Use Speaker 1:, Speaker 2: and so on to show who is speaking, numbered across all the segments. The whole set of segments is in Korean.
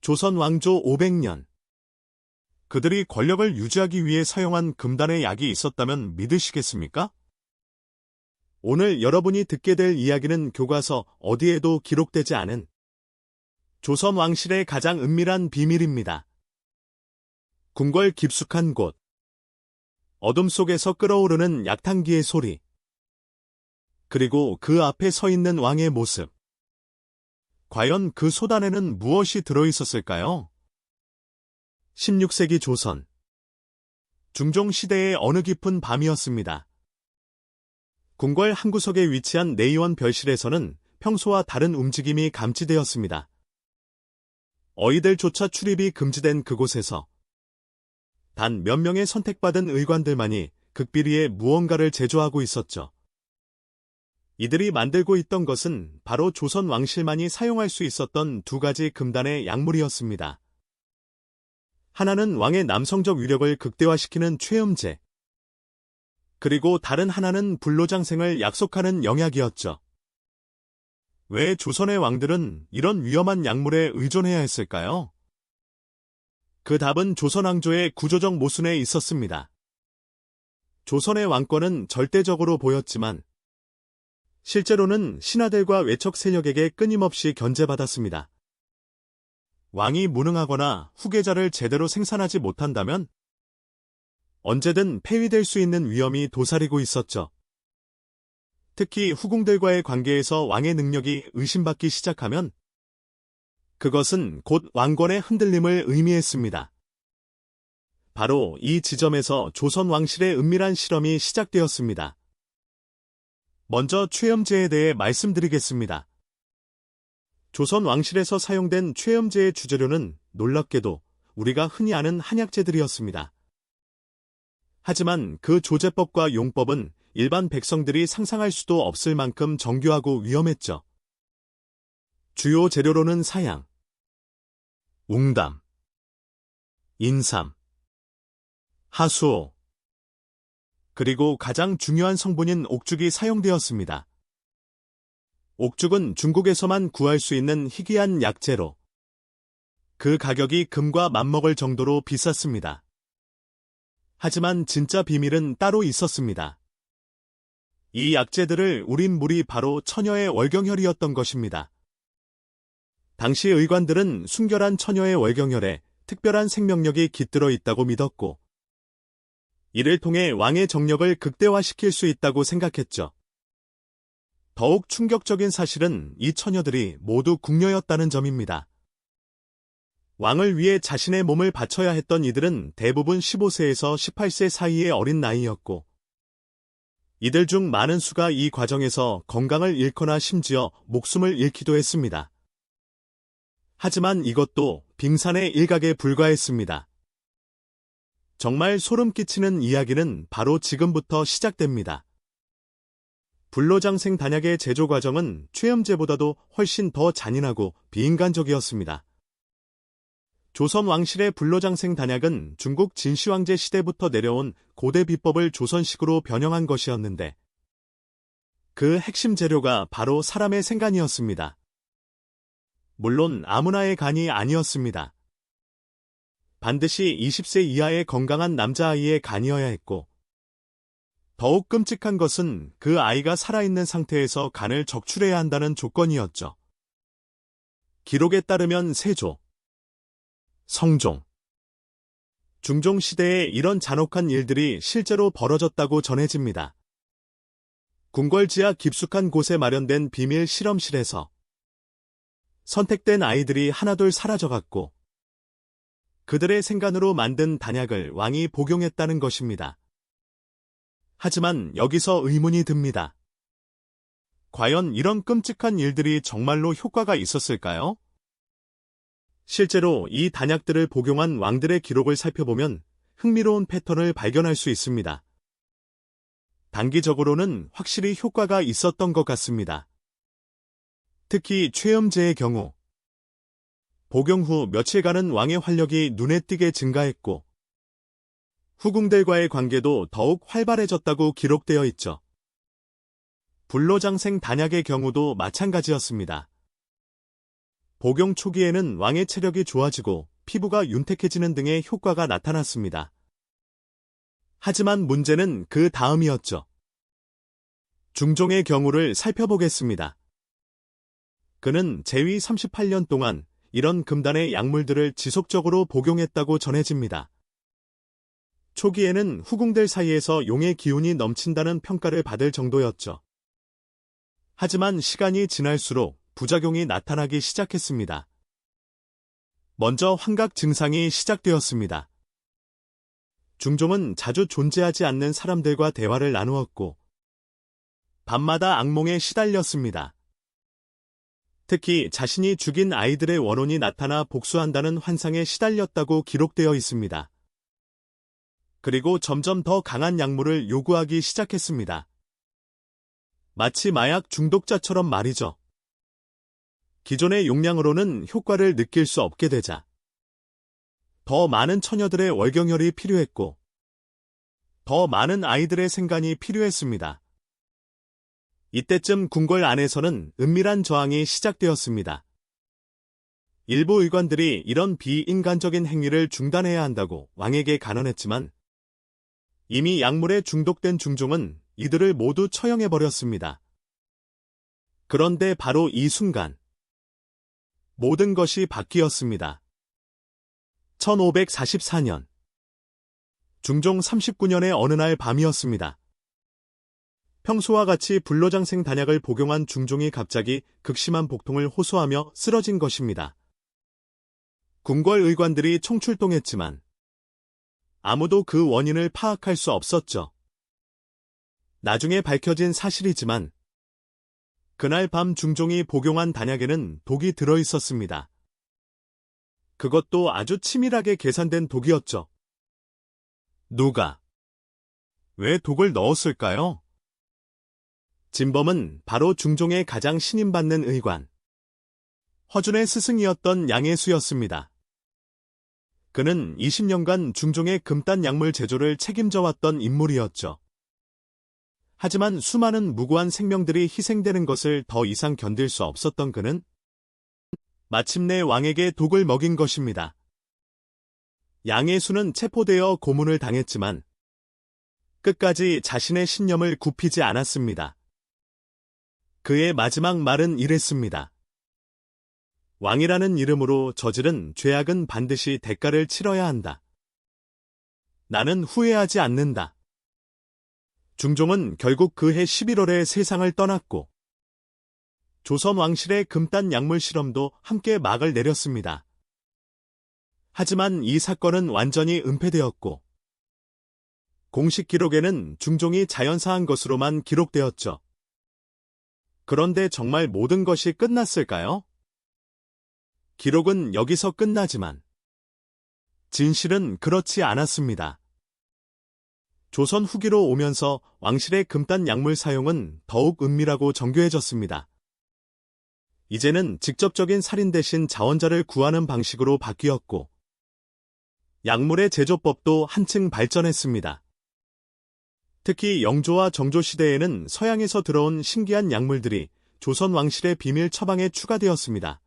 Speaker 1: 조선 왕조 500년. 그들이 권력을 유지하기 위해 사용한 금단의 약이 있었다면 믿으시겠습니까? 오늘 여러분이 듣게 될 이야기는 교과서 어디에도 기록되지 않은 조선 왕실의 가장 은밀한 비밀입니다. 궁궐 깊숙한 곳. 어둠 속에서 끓어오르는 약탕기의 소리. 그리고 그 앞에 서 있는 왕의 모습. 과연 그 소단에는 무엇이 들어있었을까요? 16세기 조선. 중종 시대의 어느 깊은 밤이었습니다. 궁궐 한 구석에 위치한 내의원 별실에서는 평소와 다른 움직임이 감지되었습니다. 어이들조차 출입이 금지된 그곳에서 단 몇 명의 선택받은 의관들만이 극비리에 무언가를 제조하고 있었죠. 이들이 만들고 있던 것은 바로 조선 왕실만이 사용할 수 있었던 두 가지 금단의 약물이었습니다. 하나는 왕의 남성적 위력을 극대화시키는 최음제, 그리고 다른 하나는 불로장생을 약속하는 영약이었죠. 왜 조선의 왕들은 이런 위험한 약물에 의존해야 했을까요? 그 답은 조선 왕조의 구조적 모순에 있었습니다. 조선의 왕권은 절대적으로 보였지만 실제로는 신하들과 외척 세력에게 끊임없이 견제받았습니다. 왕이 무능하거나 후계자를 제대로 생산하지 못한다면 언제든 폐위될 수 있는 위험이 도사리고 있었죠. 특히 후궁들과의 관계에서 왕의 능력이 의심받기 시작하면 그것은 곧 왕권의 흔들림을 의미했습니다. 바로 이 지점에서 조선 왕실의 은밀한 실험이 시작되었습니다. 먼저 최염제에 대해 말씀드리겠습니다. 조선 왕실에서 사용된 최염제의 주재료는 놀랍게도 우리가 흔히 아는 한약재들이었습니다. 하지만 그 조제법과 용법은 일반 백성들이 상상할 수도 없을 만큼 정교하고 위험했죠. 주요 재료로는 사양, 웅담, 인삼, 하수오, 그리고 가장 중요한 성분인 옥죽이 사용되었습니다. 옥죽은 중국에서만 구할 수 있는 희귀한 약재로 그 가격이 금과 맞먹을 정도로 비쌌습니다. 하지만 진짜 비밀은 따로 있었습니다. 이 약재들을 우린 물이 바로 처녀의 월경혈이었던 것입니다. 당시 의관들은 순결한 처녀의 월경혈에 특별한 생명력이 깃들어 있다고 믿었고 이를 통해 왕의 정력을 극대화시킬 수 있다고 생각했죠. 더욱 충격적인 사실은 이 처녀들이 모두 궁녀였다는 점입니다. 왕을 위해 자신의 몸을 바쳐야 했던 이들은 대부분 15세에서 18세 사이의 어린 나이였고, 이들 중 많은 수가 이 과정에서 건강을 잃거나 심지어 목숨을 잃기도 했습니다. 하지만 이것도 빙산의 일각에 불과했습니다. 정말 소름 끼치는 이야기는 바로 지금부터 시작됩니다. 불로장생 단약의 제조 과정은 최염제보다도 훨씬 더 잔인하고 비인간적이었습니다. 조선 왕실의 불로장생 단약은 중국 진시황제 시대부터 내려온 고대 비법을 조선식으로 변형한 것이었는데 그 핵심 재료가 바로 사람의 생간이었습니다. 물론 아무나의 간이 아니었습니다. 반드시 20세 이하의 건강한 남자아이의 간이어야 했고, 더욱 끔찍한 것은 그 아이가 살아있는 상태에서 간을 적출해야 한다는 조건이었죠. 기록에 따르면 세조, 성종, 중종 시대에 이런 잔혹한 일들이 실제로 벌어졌다고 전해집니다. 궁궐 지하 깊숙한 곳에 마련된 비밀 실험실에서 선택된 아이들이 하나둘 사라져갔고 그들의 생간으로 만든 단약을 왕이 복용했다는 것입니다. 하지만 여기서 의문이 듭니다. 과연 이런 끔찍한 일들이 정말로 효과가 있었을까요? 실제로 이 단약들을 복용한 왕들의 기록을 살펴보면 흥미로운 패턴을 발견할 수 있습니다. 단기적으로는 확실히 효과가 있었던 것 같습니다. 특히 최염제의 경우 복용 후 며칠간은 왕의 활력이 눈에 띄게 증가했고 후궁들과의 관계도 더욱 활발해졌다고 기록되어 있죠. 불로장생 단약의 경우도 마찬가지였습니다. 복용 초기에는 왕의 체력이 좋아지고 피부가 윤택해지는 등의 효과가 나타났습니다. 하지만 문제는 그 다음이었죠. 중종의 경우를 살펴보겠습니다. 그는 재위 38년 동안 이런 금단의 약물들을 지속적으로 복용했다고 전해집니다. 초기에는 후궁들 사이에서 용의 기운이 넘친다는 평가를 받을 정도였죠. 하지만 시간이 지날수록 부작용이 나타나기 시작했습니다. 먼저 환각 증상이 시작되었습니다. 중종은 자주 존재하지 않는 사람들과 대화를 나누었고, 밤마다 악몽에 시달렸습니다. 특히 자신이 죽인 아이들의 원혼이 나타나 복수한다는 환상에 시달렸다고 기록되어 있습니다. 그리고 점점 더 강한 약물을 요구하기 시작했습니다. 마치 마약 중독자처럼 말이죠. 기존의 용량으로는 효과를 느낄 수 없게 되자 더 많은 처녀들의 월경혈이 필요했고 더 많은 아이들의 생간이 필요했습니다. 이때쯤 궁궐 안에서는 은밀한 저항이 시작되었습니다. 일부 의관들이 이런 비인간적인 행위를 중단해야 한다고 왕에게 간언했지만 이미 약물에 중독된 중종은 이들을 모두 처형해버렸습니다. 그런데 바로 이 순간 모든 것이 바뀌었습니다. 1544년 중종 39년의 어느 날 밤이었습니다. 평소와 같이 불로장생 단약을 복용한 중종이 갑자기 극심한 복통을 호소하며 쓰러진 것입니다. 궁궐 의관들이 총출동했지만 아무도 그 원인을 파악할 수 없었죠. 나중에 밝혀진 사실이지만 그날 밤 중종이 복용한 단약에는 독이 들어 있었습니다. 그것도 아주 치밀하게 계산된 독이었죠. 누가? 왜 독을 넣었을까요? 진범은 바로 중종의 가장 신임받는 의관. 허준의 스승이었던 양해수였습니다. 그는 20년간 중종의 금단 약물 제조를 책임져 왔던 인물이었죠. 하지만 수많은 무고한 생명들이 희생되는 것을 더 이상 견딜 수 없었던 그는 마침내 왕에게 독을 먹인 것입니다. 양해수는 체포되어 고문을 당했지만 끝까지 자신의 신념을 굽히지 않았습니다. 그의 마지막 말은 이랬습니다. 왕이라는 이름으로 저지른 죄악은 반드시 대가를 치러야 한다. 나는 후회하지 않는다. 중종은 결국 그해 11월에 세상을 떠났고 조선 왕실의 금단 약물 실험도 함께 막을 내렸습니다. 하지만 이 사건은 완전히 은폐되었고 공식 기록에는 중종이 자연사한 것으로만 기록되었죠. 그런데 정말 모든 것이 끝났을까요? 기록은 여기서 끝나지만 진실은 그렇지 않았습니다. 조선 후기로 오면서 왕실의 금단 약물 사용은 더욱 은밀하고 정교해졌습니다. 이제는 직접적인 살인 대신 자원자를 구하는 방식으로 바뀌었고 약물의 제조법도 한층 발전했습니다. 특히 영조와 정조 시대에는 서양에서 들어온 신기한 약물들이 조선 왕실의 비밀 처방에 추가되었습니다.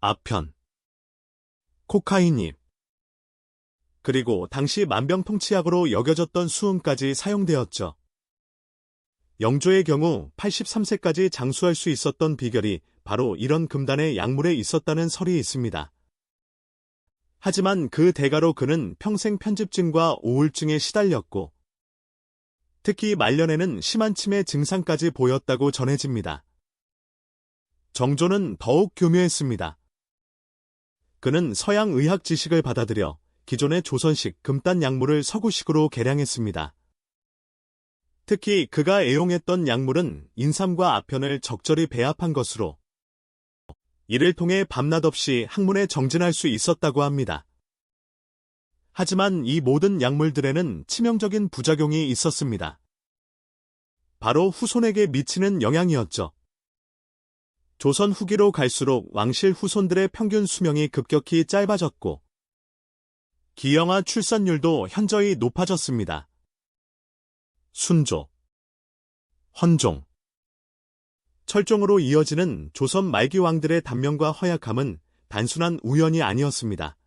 Speaker 1: 아편, 코카인잎, 그리고 당시 만병통치약으로 여겨졌던 수은까지 사용되었죠. 영조의 경우 83세까지 장수할 수 있었던 비결이 바로 이런 금단의 약물에 있었다는 설이 있습니다. 하지만 그 대가로 그는 평생 편집증과 우울증에 시달렸고 특히 말년에는 심한 치매 증상까지 보였다고 전해집니다. 정조는 더욱 교묘했습니다. 그는 서양 의학 지식을 받아들여 기존의 조선식 금단 약물을 서구식으로 개량했습니다. 특히 그가 애용했던 약물은 인삼과 아편을 적절히 배합한 것으로 이를 통해 밤낮 없이 학문에 정진할 수 있었다고 합니다. 하지만 이 모든 약물들에는 치명적인 부작용이 있었습니다. 바로 후손에게 미치는 영향이었죠. 조선 후기로 갈수록 왕실 후손들의 평균 수명이 급격히 짧아졌고 기형아 출산율도 현저히 높아졌습니다. 순조, 헌종, 철종으로 이어지는 조선 말기 왕들의 단명과 허약함은 단순한 우연이 아니었습니다.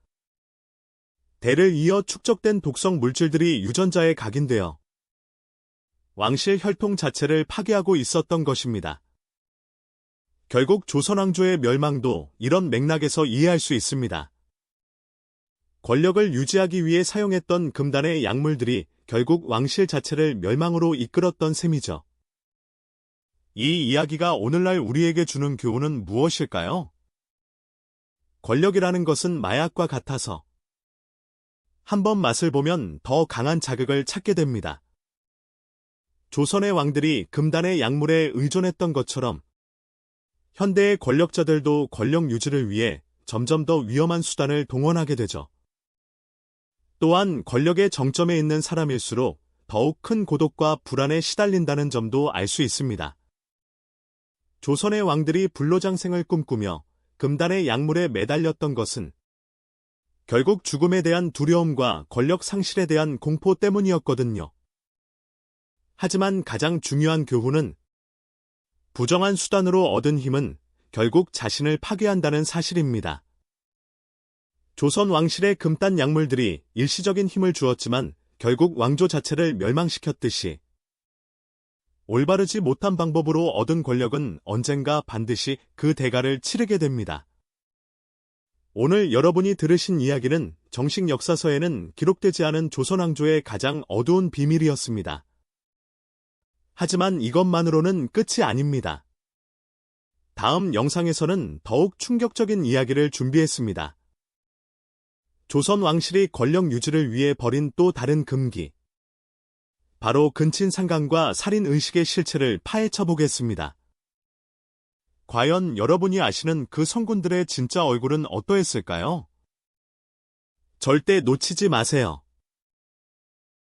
Speaker 1: 대를 이어 축적된 독성 물질들이 유전자에 각인되어 왕실 혈통 자체를 파괴하고 있었던 것입니다. 결국 조선왕조의 멸망도 이런 맥락에서 이해할 수 있습니다. 권력을 유지하기 위해 사용했던 금단의 약물들이 결국 왕실 자체를 멸망으로 이끌었던 셈이죠. 이 이야기가 오늘날 우리에게 주는 교훈은 무엇일까요? 권력이라는 것은 마약과 같아서 한번 맛을 보면 더 강한 자극을 찾게 됩니다. 조선의 왕들이 금단의 약물에 의존했던 것처럼 현대의 권력자들도 권력 유지를 위해 점점 더 위험한 수단을 동원하게 되죠. 또한 권력의 정점에 있는 사람일수록 더욱 큰 고독과 불안에 시달린다는 점도 알 수 있습니다. 조선의 왕들이 불로장생을 꿈꾸며 금단의 약물에 매달렸던 것은 결국 죽음에 대한 두려움과 권력 상실에 대한 공포 때문이었거든요. 하지만 가장 중요한 교훈은 부정한 수단으로 얻은 힘은 결국 자신을 파괴한다는 사실입니다. 조선 왕실의 금단 약물들이 일시적인 힘을 주었지만 결국 왕조 자체를 멸망시켰듯이 올바르지 못한 방법으로 얻은 권력은 언젠가 반드시 그 대가를 치르게 됩니다. 오늘 여러분이 들으신 이야기는 정식 역사서에는 기록되지 않은 조선왕조의 가장 어두운 비밀이었습니다. 하지만 이것만으로는 끝이 아닙니다. 다음 영상에서는 더욱 충격적인 이야기를 준비했습니다. 조선 왕실이 권력 유지를 위해 벌인 또 다른 금기. 바로 근친 상간과 살인 의식의 실체를 파헤쳐 보겠습니다. 과연 여러분이 아시는 그 성군들의 진짜 얼굴은 어떠했을까요? 절대 놓치지 마세요.